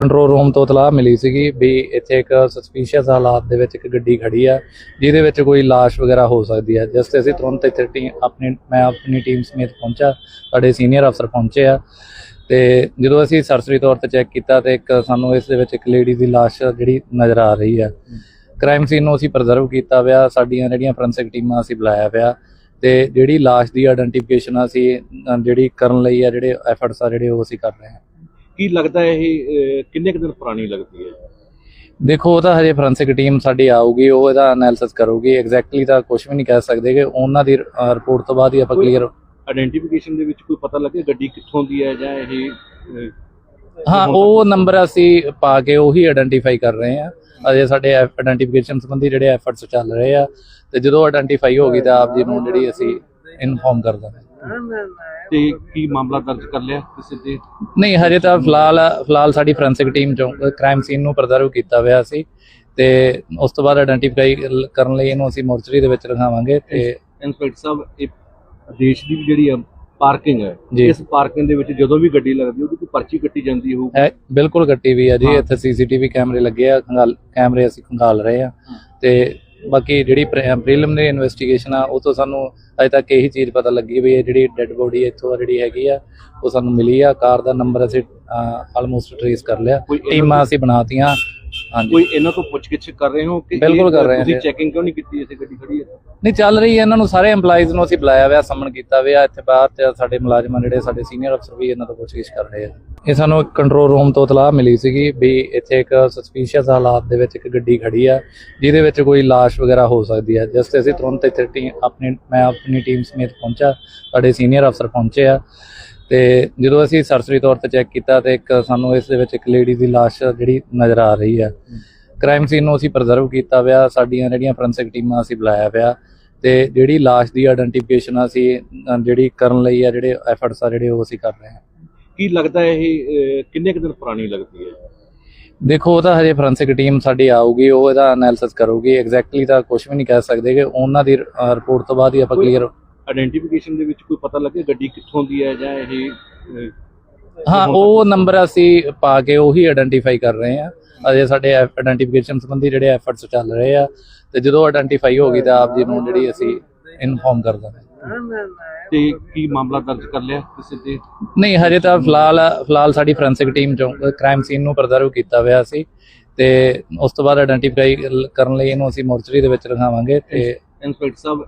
Control room ਤੋਂ ਇਤਲਾਹ ਮਿਲੀ ਸੀਗੀ ਵੀ ਇੱਥੇ ਇੱਕ ਸਸਪੀਸ਼ੀਅਸ ਹਾਲਾਤ ਦੇ ਵਿੱਚ ਇੱਕ ਗੱਡੀ ਖੜੀ ਆ, ਜਿਹਦੇ ਵਿੱਚ ਕੋਈ ਲਾਸ਼ ਵਗੈਰਾ ਹੋ ਸਕਦੀ ਹੈ ਜਿਸ ਤੇ ਅਸੀਂ ਤੁਰੰਤ ਇੱਥੇ ਟੀਮ ਆਪਣੀ, ਮੈਂ ਆਪਣੀ ਟੀਮ ਸਮੇਤ ਪਹੁੰਚਾ, ਸਾਡੇ ਸੀਨੀਅਰ ਅਫਸਰ ਪਹੁੰਚੇ ਆ। ਤੇ ਜਦੋਂ ਅਸੀਂ ਸਰਸਰੀ ਤੌਰ ਤੇ ਚੈੱਕ ਕੀਤਾ ਤੇ ਇੱਕ ਸਾਨੂੰ ਇਸ ਦੇ ਵਿੱਚ ਇੱਕ ਲੇਡੀ ਦੀ ਲਾਸ਼ ਜਿਹੜੀ ਨਜ਼ਰ ਆ ਰਹੀ ਆ। ਕ੍ਰਾਈਮ ਸੀਨ ਨੂੰ ਅਸੀਂ ਪ੍ਰੀਜ਼ਰਵ ਕੀਤਾ ਪਿਆ, ਸਾਡੀਆਂ ਜਿਹੜੀਆਂ ਫੋਰੈਂਸਿਕ ਟੀਮਾਂ ਅਸੀਂ ਬੁਲਾਇਆ ਪਿਆ ਤੇ ਜਿਹੜੀ ਲਾਸ਼ ਦੀ ਆਇਡੈਂਟੀਫਿਕੇਸ਼ਨ ਅਸੀਂ ਜਿਹੜੀ ਕਰਨ ਲਈ ਆ, ਜਿਹੜੇ ਐਫਰਟਸ ਆ, ਜਿਹੜੇ ਉਹ ਅਸੀਂ ਕਰ ਰਹੇ ਹਾਂ ਕੀ ਲੱਗਦਾ ਇਹ ਕਿੰਨੇ ਕੁ ਦਿਨ ਪੁਰਾਣੀ ਲੱਗਦੀ ਹੈ? ਦੇਖੋ ਉਹ ਤਾਂ ਹਜੇ ਫੋਰੈਂਸਿਕ ਟੀਮ ਸਾਡੀ ਆਊਗੀ ਉਹ ਇਹਦਾ ਐਨਾਲਿਸਿਸ ਕਰੂਗੀ ਐਗਜ਼ੈਕਟਲੀ ਤਾਂ ਕੁਝ ਵੀ ਨਹੀਂ ਕਹਿ ਸਕਦੇ ਕਿ ਉਹਨਾਂ ਦੀ ਰਿਪੋਰਟ ਤੋਂ ਬਾਅਦ ਹੀ ਆਪਾਂ ਕਲੀਅਰ ਆਇਡੈਂਟੀਫਿਕੇਸ਼ਨ ਦੇ ਵਿੱਚ ਕੋਈ ਪਤਾ ਲੱਗੇ ਗੱਡੀ ਕਿੱਥੋਂ ਦੀ ਹੈ ਜਾਂ ਇਹ ਹਾਂ ਉਹ ਨੰਬਰ ਅਸੀਂ ਪਾ ਕੇ ਉਹੀ ਆਇਡੈਂਟੀਫਾਈ ਕਰ ਰਹੇ ਹਾਂ। ਅਜੇ ਸਾਡੇ ਆਇਡੈਂਟੀਫਿਕੇਸ਼ਨ ਸੰਬੰਧੀ ਜਿਹੜੇ ਐਫਰਟਸ ਚੱਲ ਰਹੇ ਆ ਤੇ ਜਦੋਂ ਆਇਡੈਂਟੀਫਾਈ ਹੋ ਗਈ ਤਾਂ ਆਪ ਜੀ ਨੂੰ ਜਿਹੜੀ ਅਸੀਂ ਇਨਫੋਰਮ ਕਰ ਦਾਂਗੇ ਤੇ ਕੀ ਮਾਮਲਾ ਦਰਜ ਕਰ ਲਿਆ ਕਿਸੇ ਦੇ ਨਹੀਂ ਹਜੇ ਤਾਂ ਫਿਲਹਾਲ ਫਿਲਹਾਲ ਸਾਡੀ ਫੋਰੈਂਸਿਕ ਟੀਮ ਚੋਂ ਕ੍ਰਾਈਮ ਸੀਨ ਨੂੰ ਪ੍ਰੀਜ਼ਰਵ ਕੀਤਾ ਹੋਇਆ ਸੀ ਤੇ ਉਸ ਤੋਂ ਬਾਅਦ ਆਇਡੈਂਟੀਫਾਈ ਕਰਨ ਲਈ ਇਹਨੂੰ ਅਸੀਂ ਮੋਰਚਰੀ ਦੇ ਵਿੱਚ ਰਖਾਵਾਂਗੇ ਤੇ ਇੰਸਪੈਕਟਰ ਸਾਹਿਬ ਇਹ ਦੇਸ਼ ਦੀ ਜਿਹੜੀ ਆ ਪਾਰਕਿੰਗ ਹੈ। ਇਸ ਪਾਰਕਿੰਗ ਦੇ ਵਿੱਚ ਜਦੋਂ ਵੀ ਗੱਡੀ ਲੱਗਦੀ ਉਹਦੀ ਕੋਈ ਪਰਚੀ ਕੱਟੀ ਜਾਂਦੀ ਹੋਊ ਹੈ ਬਿਲਕੁਲ ਕੱਟੀ ਵੀ ਆ ਜੀ ਹਾਂ। ਇੱਥੇ ਸੀਸੀਟੀਵੀ ਕੈਮਰੇ ਲੱਗੇ ਆ ਕੈਮਰੇ ਅਸੀਂ ਖੰਗਾਲ ਰਹੇ ਆ ਤੇ ਬਾਕੀ ਜਿਹੜੀ ਪ੍ਰੀਲਿਮਿਨਰੀ ਇਨਵੈਸਟੀਗੇਸ਼ਨ ਆ ਉਹ ਤੋਂ ਸਾਨੂੰ ਅਜੇ ਤੱਕ ਇਹੀ ਚੀਜ਼ ਪਤਾ ਲੱਗੀ ਵੀ ਇਹ ਜਿਹੜੀ ਡੈੱਡ ਬੋਡੀ ਇੱਥੋਂ ਜਿਹੜੀ ਹੈਗੀ ਆ ਉਹ ਸਾਨੂੰ ਮਿਲੀ ਆ। ਕਾਰ ਦਾ ਨੰਬਰ ਅਸੀਂ ਆਲਮੋਸਟ ਟ੍ਰੇਸ ਕਰ ਲਿਆ। ਟੀਮਾਂ ਅਸੀਂ ਬਣਾਤੀਆਂ। ਹਾਂਜੀ। ਕੋਈ ਇਹਨਾਂ ਤੋਂ ਪੁੱਛਗਿੱਛ ਕਰ ਰਹੇ ਹੋ ਕਿ ਇਹ ਬਿਲਕੁਲ ਕਰ ਰਹੇ ਹਾਂ ਤੁਸੀਂ ਜੀ। ਚੈਕਿੰਗ ਕਿਉਂ ਨਹੀਂ ਕੀਤੀ ਇੱਥੇ ਗੱਡੀ ਖੜੀ ਹੈ? ਨਹੀਂ ਚੱਲ ਰਹੀ ਹੈ ਇਹਨਾਂ ਨੂੰ ਸਾਰੇ EMPLOYEES ਨੂੰ ਅਸੀਂ ਬੁਲਾਇਆ ਹੋਇਆ ਸਮਨ ਕੀਤਾ ਹੋਇਆ ਇੱਥੇ ਬਾਹਰ ਤੇ ਸਾਡੇ ਮੁਲਾਜ਼ਮਾਂ ਜਿਹੜੇ ਸਾਡੇ ਸੀਨੀਅਰ ਅਫਸਰ ਵੀ ਇਹਨਾਂ ਤੋਂ ਪੁੱਛਗਿੱਛ ਕਰ ਰਹੇ ਆ। ਇਹ ਸਾਨੂੰ ਕੰਟਰੋਲ ਰੂਮ ਤੋਂ ਇਤਲਾਹ ਮਿਲੀ ਸੀਗੀ ਵੀ ਇੱਥੇ ਇੱਕ ਸਸਪੀਸ਼ੀਅਸ ਹਾਲਾਤ ਦੇ ਵਿੱਚ ਇੱਕ ਗੱਡੀ ਖੜੀ ਆ ਜਿਹਦੇ ਵਿੱਚ ਕੋਈ ਲਾਸ਼ ਵਗੈਰਾ ਹੋ ਸਕਦੀ ਹੈ ਜਿਸ ਤੇ ਅਸੀਂ ਤੁਰੰਤ ਇੱਥੇ ਟੀਮ ਆਪਣੀ ਮੈਂ ਆਪਣੀ ਟੀਮ ਸਮੇਤ ਪਹੁੰਚਾ ਸਾਡੇ ਸੀਨੀਅਰ ਅਫਸਰ ਪਹੁੰਚੇ ਆ। ਤੇ ਜਦੋਂ ਅਸੀਂ ਸਰਸਰੀ ਤੌਰ ਤੇ ਚੈੱਕ ਕੀਤਾ ਤੇ ਇੱਕ ਸਾਨੂੰ ਇਸ ਦੇ ਵਿੱਚ ਇੱਕ ਲੇਡੀ ਦੀ ਲਾਸ਼ ਜਿਹੜੀ ਨਜ਼ਰ ਆ ਰਹੀ ਆ। ਕ੍ਰਾਈਮ ਸੀਨ ਨੂੰ ਅਸੀਂ ਪ੍ਰੀਜ਼ਰਵ ਕੀਤਾ ਹੋਇਆ ਸਾਡੀਆਂ ਜਿਹੜੀਆਂ ਫੋਰੈਂਸਿਕ ਟੀਮਾਂ ਅਸੀਂ ਬੁਲਾਇਆ ਹੋਇਆ ਤੇ ਜਿਹੜੀ ਲਾਸ਼ ਦੀ ਆਇਡੈਂਟੀਫਿਕੇਸ਼ਨ ਅਸੀਂ ਜਿਹੜੀ ਕਰਨ ਲਈ ਆ ਜਿਹੜੇ ਐਫਰਟਸ ਆ ਜਿਹੜੇ ਉਹ ਅਸੀਂ ਕਰ ਰਹੇ ਹਾਂ। ਕੀ ਲੱਗਦਾ ਇਹ ਕਿੰਨੇ ਕੁ ਦਿਨ ਪੁਰਾਣੀ ਲੱਗਦੀ ਹੈ? ਦੇਖੋ ਉਹ ਤਾਂ ਹਜੇ ਫੋਰੈਂਸਿਕ ਟੀਮ ਸਾਡੀ ਆਊਗੀ ਉਹ ਇਹਦਾ ਐਨਾਲਿਸਿਸ ਕਰੂਗੀ ਐਗਜ਼ੈਕਟਲੀ ਤਾਂ ਕੁਝ ਵੀ ਨਹੀਂ ਕਹਿ ਸਕਦੇ ਕਿ ਉਹਨਾਂ ਦੀ ਰਿਪੋਰਟ ਤੋਂ ਬਾਅਦ ਹੀ ਆਪਾਂ ਕਲੀਅਰ ਆਇਡੈਂਟੀਫਿਕੇਸ਼ਨ ਦੇ ਵਿੱਚ ਕੋਈ ਪਤਾ ਲੱਗੇ ਗੱਡੀ ਕਿੱਥੋਂ ਦੀ ਹੈ ਜਾਂ ਇਹ ਹਾਂ ਉਹ ਨੰਬਰ ਅਸੀਂ ਪਾ ਕੇ ਉਹੀ ਆਇਡੈਂਟੀਫਾਈ ਕਰ ਰਹੇ ਹਾਂ। ਅਜੇ ਸਾਡੇ ਆਇਡੈਂਟੀਫਿਕੇਸ਼ਨ ਸੰਬੰਧੀ ਜਿਹੜੇ ਐਫਰਟਸ ਚੱਲ ਰਹੇ ਆ ਤੇ ਜਦੋਂ ਆਇਡੈਂਟੀਫਾਈ ਹੋ ਗਈ ਤਾਂ ਆਪ ਜੀ ਨੂੰ ਜਿਹੜੀ ਅਸੀਂ ਇਨਫੋਰਮ ਕਰ ਦਾਂਗੇ ਤੇ ਕੀ ਮਾਮਲਾ ਦਰਜ ਕਰ ਲਿਆ ਕਿਸੇ ਦੇ ਨਹੀਂ ਹਜੇ ਤਾਂ ਫਿਲਹਾਲ ਫਿਲਹਾਲ ਸਾਡੀ ਫੋਰੈਂਸਿਕ ਟੀਮ ਚੋਂ ਕ੍ਰਾਈਮ ਸੀਨ ਨੂੰ ਪ੍ਰੀਜ਼ਰਵ ਕੀਤਾ ਹੋਇਆ ਸੀ ਤੇ ਉਸ ਤੋਂ ਬਾਅਦ ਆਇਡੈਂਟੀਫਾਈ ਕਰਨ ਲਈ ਇਹਨੂੰ ਅਸੀਂ ਮੋਰਚਰੀ ਦੇ ਵਿੱਚ ਰਖਾਵਾਂਗੇ ਤੇ ਇੰਸਪੈਕਟਰ ਸਾਹਿਬ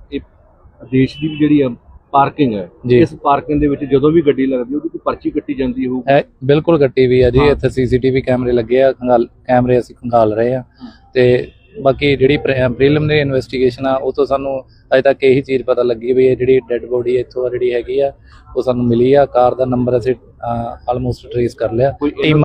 ਦੇਸ਼ ਦੀ ਵੀ ਜਿਹੜੀ ਆ ਪਾਰਕਿੰਗ ਹੈ। ਇਸ ਪਾਰਕਿੰਗ ਦੇ ਵਿੱਚ ਜਦੋਂ ਵੀ ਗੱਡੀ ਲੱਗਦੀ ਉਹਦੀ ਕੋਈ ਪਰਚੀ ਕੱਟੀ ਜਾਂਦੀ ਹੋਊ ਬਿਲਕੁਲ ਕੱਟੀ ਵੀ ਆ ਜੀ। ਇੱਥੇ ਸੀਸੀਟੀਵੀ ਕੈਮਰੇ ਲੱਗੇ ਆ ਖੰਗਾਲ ਕੈਮਰੇ ਅਸੀਂ ਖੰਗਾਲ ਰਹੇ ਆ ਤੇ ਬਾਕੀ ਜਿਹੜੀ ਪ੍ਰੀਲਿਮਿਨਰੀ ਇਨਵੈਸਟੀਗੇਸ਼ਨ ਆ ਉਹ ਤੋਂ ਸਾਨੂੰ ਅਜੇ ਤੱਕ ਇਹੀ ਚੀਜ਼ ਪਤਾ ਲੱਗੀ ਵੀ ਇਹ ਜਿਹੜੀ ਡੈੱਡ ਬੋਡੀ ਇੱਥੋਂ ਜਿਹੜੀ ਹੈਗੀ ਆ ਉਹ ਸਾਨੂੰ ਮਿਲੀ ਆ ਕਾਰ ਦਾ ਨੰਬਰ ਅਸੀਂ ਆਲਮੋਸਟ ਟ੍ਰੇਸ ਕਰ ਲਿਆ ਟੀਮ